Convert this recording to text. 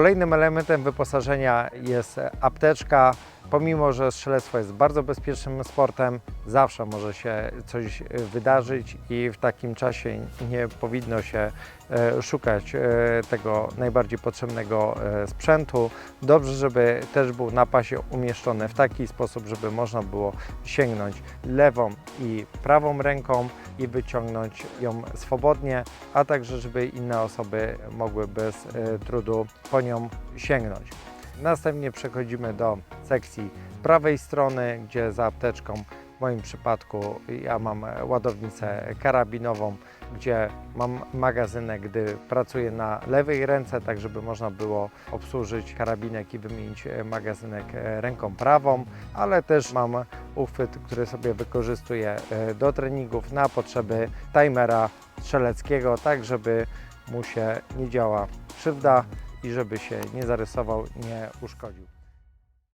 Kolejnym elementem wyposażenia jest apteczka. Pomimo, że strzelectwo jest bardzo bezpiecznym sportem, zawsze może się coś e, wydarzyć i w takim czasie nie powinno się e, szukać e, tego najbardziej potrzebnego sprzętu. Dobrze, żeby też był na pasie umieszczony w taki sposób, żeby można było sięgnąć lewą i prawą ręką i wyciągnąć ją swobodnie, a także żeby inne osoby mogły bez trudu po nią sięgnąć. Następnie przechodzimy do sekcji prawej strony, gdzie za apteczką w moim przypadku ja mam ładownicę karabinową, gdzie mam magazynek, gdy pracuję na lewej ręce, tak żeby można było obsłużyć karabinek i wymienić e, magazynek e, ręką prawą, ale też mam uchwyt, który sobie wykorzystuję e, do treningów na potrzeby timera strzeleckiego, tak żeby mu się nie działa krzywda i żeby się nie zarysował, nie uszkodził.